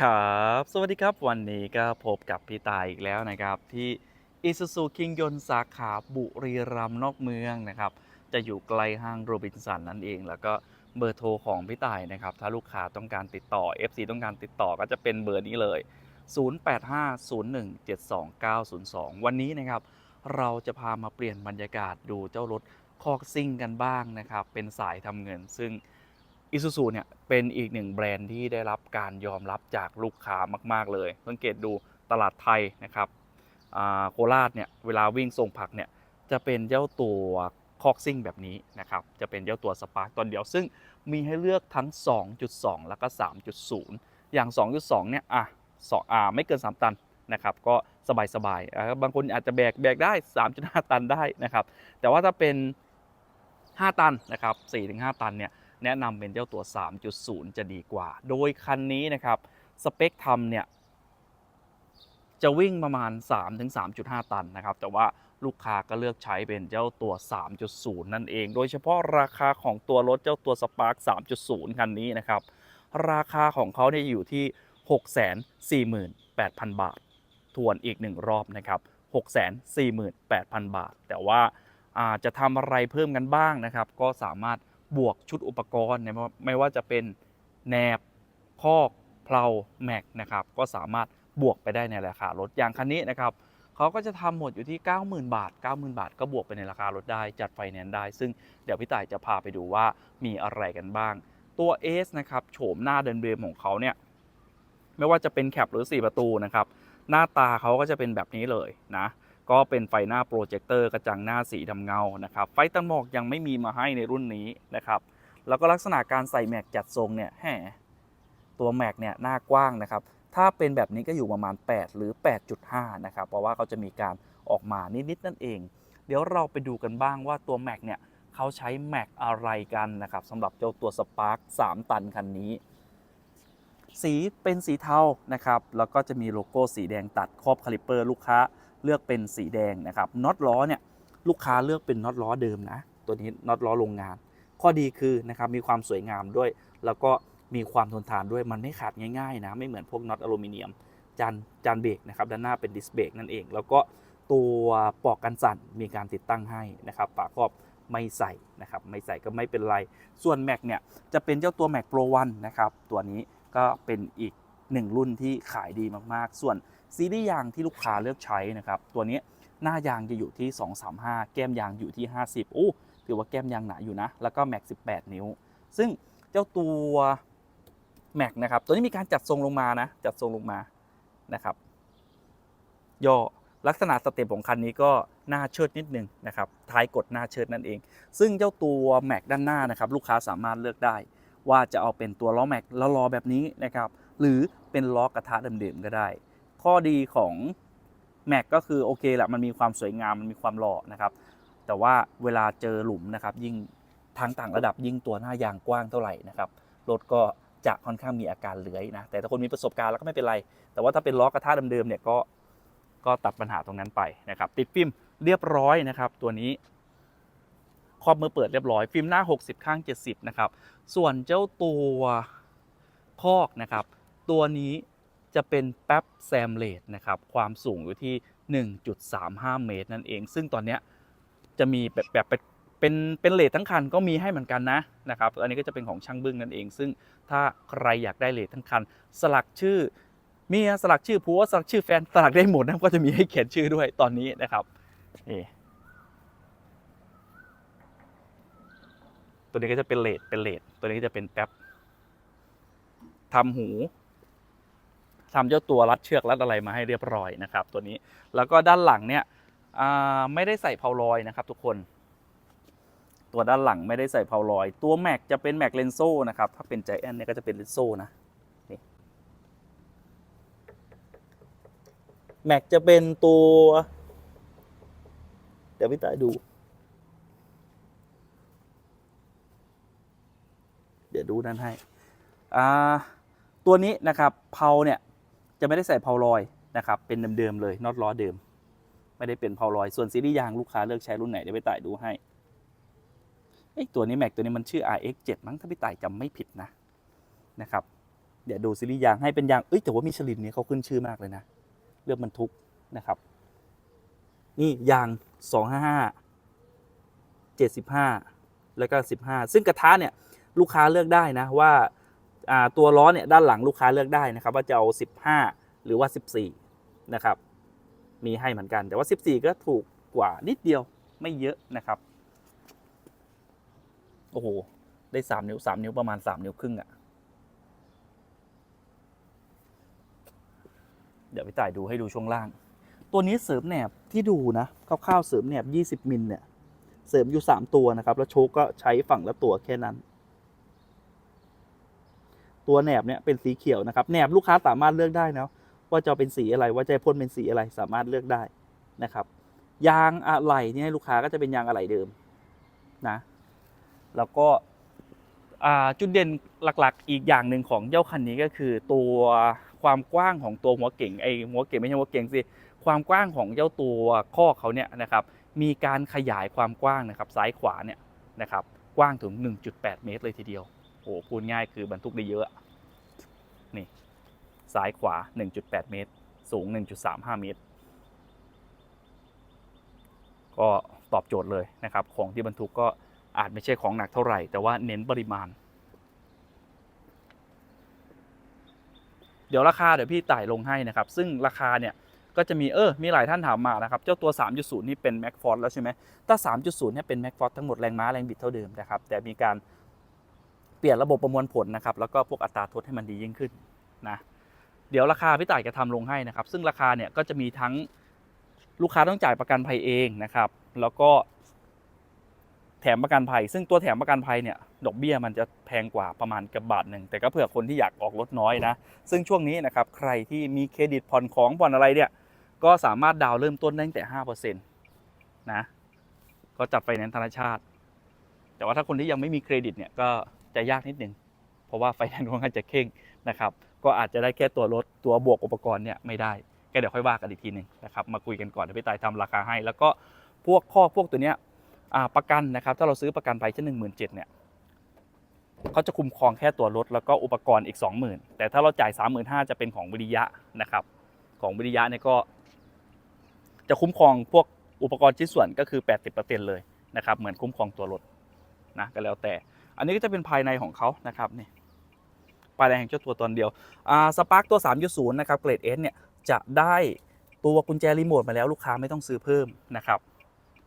ครับสวัสดีครับวันนี้ก็พบกับพี่ตายอีกแล้วนะครับ ที่ Isuzu คิงยนสาขาบุรีรัมย์นอกเมืองนะครับ จะอยู่ใกล้ห้างโรบินสันนั่นเอง แล้วก็เบอร์โทรของพี่ตายนะครับ ถ้าลูกค้าต้องการติดต่อ FC ต้องการติดต่อก็จะเป็นเบอร์นี้เลย 0850172902 วันนี้นะครับ เราจะพามาเปลี่ยนบรรยากาศดูเจ้ารถคอกซิ่งกันบ้างนะครับ เป็นสายทำเงินซึ่ง อิซูซูเนี่ยเป็นอีกหนึ่งแบรนด์ที่ได้รับการยอมรับจากลูกค้ามาก ๆ เลย สังเกตดูตลาดไทยนะครับโคราชเนี่ยเวลาวิ่งส่งผักเนี่ยจะเป็นเจ้าตัวคอกซิ่งแบบนี้นะครับจะเป็นเจ้าตัวสปาร์กตอนเดียว ซึ่งมีให้เลือกทั้ง 2.2 แล้วก็ 3.0 อย่าง 2.2 เนี่ยอะสองอ่าไม่เกิน 3 ตันนะครับก็สบายๆอ่าบางคนอาจจะแบกแบกได้ 3.5 ตันได้นะครับแต่ว่าถ้าเป็น 5 ตันนะครับ4-5 ตันเนี่ย แนะนำเป็นเจ้าตัว 3.0 จะดีกว่า โดยคันนี้นะครับ สเปคทำเนี่ย จะวิ่งประมาณ 3-3.5 ตันนะครับ แต่ว่าลูกค้าก็เลือกใช้เป็นเจ้าตัว 3.0 นั่นเอง โดยเฉพาะราคาของตัวรถเจ้าตัว Spark 3.0 คันนี้นะครับ ราคาของเขาเนี่ยอยู่ที่ 648,000 บาท ทวนอีกหนึ่งรอบนะครับ648,000 บาท แต่ว่าอาจะทำอะไรเพิ่มกันบ้างนะครับ ก็สามารถ บวกชุดอุปกรณ์เนี่ยไม่ว่าจะเป็นแหนบคอกเพลาแม็กนะครับก็สามารถบวกไปได้ในราคารถอย่างคันนี้นะครับเขาก็จะทำหมดอยู่ที่ 90,000 บาท 90,000 บาท ก็บวกไปในราคารถได้จัดไฟแนนซ์ได้ ซึ่งเดี๋ยวพี่ต่ายจะพาไปดูว่ามีอะไรกันบ้าง ตัว S นะครับโฉมหน้าเดินเบมของเขาเนี่ยไม่ว่าจะเป็นแคปหรือ 4 ประตูนะครับหน้าตาเขาก็จะเป็นแบบนี้เลยนะ ก็เป็นไฟหน้าโปรเจคเตอร์กระจังหน้าสีดำเงานะครับไฟตังหมอกยังไม่มีมาให้ในรุ่นนี้นะครับแล้วก็ลักษณะการใส่แม็กจัดทรงเนี่ยแหมตัวแม็กเนี่ยหน้ากว้างนะครับถ้าเป็นแบบนี้ก็อยู่ประมาณ 8 หรือ 8.5 นะครับ เพราะว่าเขาจะมีการออกมานิด ๆ นั่นเอง เดี๋ยวเราไปดูกันบ้างว่าตัวแม็กเนี่ยเขาใช้แม็กอะไรกันนะครับสำหรับเจ้าตัวสปาร์ค3ตันคันนี้ สีเป็นสีเทานะครับ แล้วก็จะมีโลโก้สีแดงตัดครอบคาลิปเปอร์ลูกค้า เลือกเป็นสีแดงนะครับน็อตล้อเนี่ยลูกค้าเลือกเป็นน็อตล้อเดิมนะ ตัวนี้น็อตล้อโรงงาน ข้อดีคือนะครับมีความสวยงามด้วย แล้วก็มีความทนทานด้วยมันไม่ขาดง่ายๆนะไม่เหมือนพวกน็อตอลูมิเนียมจานจานเบรกนะครับด้านหน้าเป็นดิสเบรกนั่นเอง แล้วก็ตัวปลอกกันสั่นมีการติดตั้งให้นะครับฝาครอบไม่ใส่นะครับไม่ใส่ก็ไม่เป็นไร ส่วนแม็กเนี่ยจะเป็นเจ้าตัว Mac Pro 1นะครับตัวนี้ก็เป็นอีกหนึ่งรุ่นที่ขายดีมากๆ ส่วน ซีรีส์ยางที่ลูกค้าเลือกใช้นะครับ ตัวนี้หน้ายางจะอยู่ที่ 235 แก้มยางอยู่ที่ 50อู้ถือว่าแก้มยางหนาอยู่นะ แล้วก็แม็ก18 นิ้ว ซึ่งเจ้าตัวแม็กนะครับ ตัวนี้มีการจัดทรงลงมานะ จัดทรงลงมานะครับ ย่อลักษณะสเต็ปของคันนี้ก็หน้าเชิดนิดนึงนะครับ ท้ายกดหน้าเชิดนั่นเอง ซึ่งเจ้าตัวแม็กด้านหน้านะครับ ลูกค้าสามารถเลือกได้ ว่าจะเอาเป็นตัวล้อแม็กแล้วล้อแบบนี้นะครับ หรือเป็นล้อกระทะเดิมๆก็ได้ ข้อดีของแม็กก็คือโอเคแหละมันมีความสวยงามมันมีความหล่อนะครับ แต่ว่าเวลาเจอหลุมนะครับ ยิ่งทางต่างระดับยิ่งตัวหน้ายางกว้างเท่าไหร่นะครับรถก็จะค่อนข้างมีอาการเลื้อยนะแต่ถ้าคนมีประสบการณ์แล้วก็ไม่เป็นไร แต่ว่าถ้าเป็นล้อกระทะเดิมๆเนี่ยก็ก็ตัดปัญหาตรงนั้นไปนะครับ ติดฟิล์มเรียบร้อยนะครับ ตัวนี้ครอบมือเปิดเรียบร้อย ฟิล์มหน้า 60 ข้าง 70 นะครับ ส่วนเจ้าตัวคอกนะครับ ตัวนี้ จะเป็นแป๊บแซมเลดนะครับความสูงอยู่ที่ 1.35 เมตรนั่นเอง ซึ่งตอนนี้จะมีแบบแบบเป็นเป็นเลททั้งคันก็มีให้เหมือนกันนะนะครับอันนี้ก็จะเป็นของช่างบึ้งนั่นเอง ซึ่งถ้าใครอยากได้เลททั้งคัน สลักชื่อเมียสลักชื่อผัวสลักชื่อแฟนสลักได้หมดนะก็จะมีให้เขียนชื่อด้วยตอนนี้นะครับนี่ตัวนี้ก็จะเป็นเลทเป็นเลทตัวนี้ก็จะเป็นแป๊บทำหู ทำเจ้าตัวรัดเชือกรัดอะไรมาให้เรียบร้อยนะครับ ตัวนี้แล้วก็ด้านหลังเนี่ยไม่ได้ใส่เพาลอยนะครับ ทุกคน ตัวด้านหลังไม่ได้ใส่เพาลอย ตัวแม็กจะเป็นแม็กเลนโซ่นะครับถ้าเป็นใจแอนเนี่ยก็จะเป็นเลนโซ่นะนี่แม็กจะเป็นตัว เดี๋ยวพี่ตายดู เดี๋ยวดูนั่นให้อ่าตัวนี้นะครับเพาเนี่ย จะไม่ได้ใส่เพาลอยนะครับ เป็นเดิมๆเลยน็อตล้อเดิม ไม่ได้เป็นเพาลอย ส่วนซีรีส์ยางลูกค้าเลือกใช้รุ่นไหนเดี๋ยวพี่ต่ายดูให้ไอ้ตัวนี้แม็กตัวนี้มันชื่อ RX 7 มั้งถ้าพี่ต่ายจำไม่ผิดนะนะครับ เดี๋ยวดูซีรีส์ยางให้เป็นยางเอ้ยแต่ว่ามิชลินเนี่ยเขาขึ้นชื่อมากเลยนะเรื่องบรรทุกนะครับ นี่ยาง 255 75 แล้วก็ 15 ซึ่งกระทะเนี่ยลูกค้าเลือกได้นะว่า ตัวล้อเนี่ยด้านหลังลูกค้าเลือกได้นะครับ ว่าจะเอา 15 หรือว่า 14 นะครับ มีให้เหมือนกัน แต่ว่า 14 ก็ถูกกว่านิดเดียวไม่เยอะนะครับ โอ้โห ได้ 3 นิ้ว 3 นิ้วประมาณ 3 นิ้วครึ่งอะ่ะ เดี๋ยวพี่ต่ายดูให้ดูช่วงล่าง ตัวนี้เสริมแหนบที่ดูนะคร่าวๆเสริมแหนบ 20 มิลเนี่ย เสริมอยู่ 3 ตัวนะครับ แล้วโชคก็ใช้ฝั่งละตัวแค่นั้น ตัวแหนบเนี่ยเป็นสีเขียวนะครับแหนบลูกค้าสามารถเลือกได้นะว่าจะเอเป็นสีอะไรว่าจะพ่นเป็นสีอะไรสามารถเลือกได้นะครับ ยางอะไหล่เนี่ยลูกค้าก็จะเป็นยางอะไหล่เดิมนะ แล้วก็จุดเด่นหลักๆ อีกอย่างหนึ่งของเจ้าคันนี้ก็คือตัวความกว้างของตัวหัวเก่งไอหัวเก่งไม่ใช่หัวเก่งสิความกว้างของเจ้าตัวข้อเขาเนี่ยนะครับ มีการขยายความกว้างนะครับซ้ายขวาเนี่ยนะครับกว้างถึง 1.8 เมตรเลยทีเดียว โอ้พูดง่ายคือบรรทุกได้เยอะ นี่ ซ้ายขวา 1.8 เมตร สูง 1.35 เมตร ก็ตอบโจทย์เลยนะครับ ของที่บรรทุกก็อาจไม่ใช่ของหนักเท่าไหร่ แต่ว่าเน้นปริมาณ เดี๋ยวราคาเดี๋ยวพี่ต่ายลงให้นะครับ ซึ่งราคาเนี่ยก็จะมีเออ มีหลายท่านถามมานะครับ เจ้าตัว 3.0 นี่เป็น Mac f o r แล้วใช่ไหมถ้า 3.0 เนี่ยเป็น Mac f o r ทั้งหมดแรงม้าแรงบิดเท่าเดิมนะครับ แต่มีการ เปลี่ยนระบบประมวลผลนะครับแล้วก็พวกอัตราทดให้มันดียิ่งขึ้นนะเดี๋ยวราคาพี่ต่ายจะทำลงให้นะครับ ซึ่งราคาเนี่ยก็จะมีทั้งลูกค้าต้องจ่ายประกันภัยเองนะครับ แล้วก็ แถมประกันภัย ซึ่งตัวแถมประกันภัยเนี่ยดอกเบี้ยมันจะแพงกว่าประมาณกับบาทหนึ่งแต่ก็เผื่อคนที่อยากออกรถน้อยนะ ซึ่งช่วงนี้นะครับใครที่มีเครดิตผ่อนของผ่อนอะไรเนี่ยก็สามารถดาวน์เริ่มต้นได้ตั้งแต่ห้าเปอร์เซ็นต์นะก็จัดไฟแนนซ์ธนาชาติ แต่ว่าถ้าคนที่ยังไม่มีเครดิตเนี่ยก็ จะยากนิดหนึ่งเพราะว่าไฟแนนซ์ค่อนข้างจะเข่งนะครับก็อาจจะได้แค่ตัวรถตัวบวกอุปกรณ์เนี่ยไม่ได้ก็เดี๋ยวค่อยว่ากันอีกทีหนึ่งนะครับมาคุยกันก่อนเดี๋ยวพี่ตายทำราคาให้ แล้วก็พวกข้อพวกตัวเนี้ยประกันนะครับถ้าเราซื้อประกันไปแค่หนึ่งหมื่นเจ็ดเนี่ยเขาจะคุ้มครองแค่ตัวรถแล้วก็อุปกรณ์อีก 20,000 แต่ถ้าเราจ่าย 35,000จะเป็นของวิริยะนะครับ ของวิริยะเนี่ยก็ จะคุ้มครองพวกอุปกรณ์ชิ้นส่วนก็คือ 80%เลยนะครับ เหมือนคุ้มครองตัวรถนะก็แล้วแต่ อันนี้ก็จะเป็นภายในของเขานะครับนี่ภายในของเจ้าตัวตนเดียวอ่าสปาร์กตัว 3.0 นะครับเกรด S เนี่ยจะได้ตัวกุญแจรีโมทมาแล้วลูกค้าไม่ต้องซื้อเพิ่มนะครับ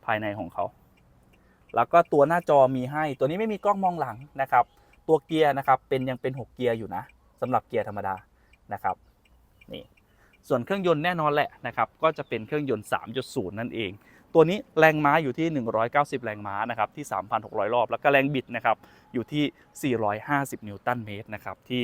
ภายในของเขา แล้วก็ตัวหน้าจอมีให้ตัวนี้ไม่มีกล้องมองหลังนะครับ ตัวเกียร์นะครับเป็นยังเป็น 6 เกียร์อยู่นะสำหรับเกียร์ธรรมดานะครับนี่ส่วนเครื่องยนต์แน่นอนแหละนะครับ ก็จะเป็นเครื่องยนต์ 3.0 นั่นเอง ตัวนี้แรงม้าอยู่ที่ 190 แรงม้านะครับที่ 3,600 รอบ แล้วก็แรงบิดนะครับอยู่ที่ 450 นิวตันเมตรนะครับที่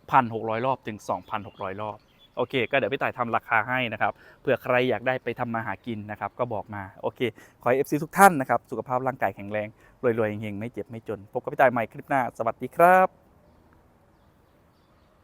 1,600 รอบถึง 2,600 รอบโอเค ก็เดี๋ยวพี่ต่ายทำราคาให้นะครับเผื่อใครอยากได้ไปทำมาหากินนะครับ ก็บอกมา โอเค ขอให้ FC ทุกท่านนะครับ สุขภาพร่างกายแข็งแรง รวยๆเฮงๆ ไม่เจ็บไม่จน พบกับพี่ต่ายใหม่คลิปหน้า สวัสดีครับ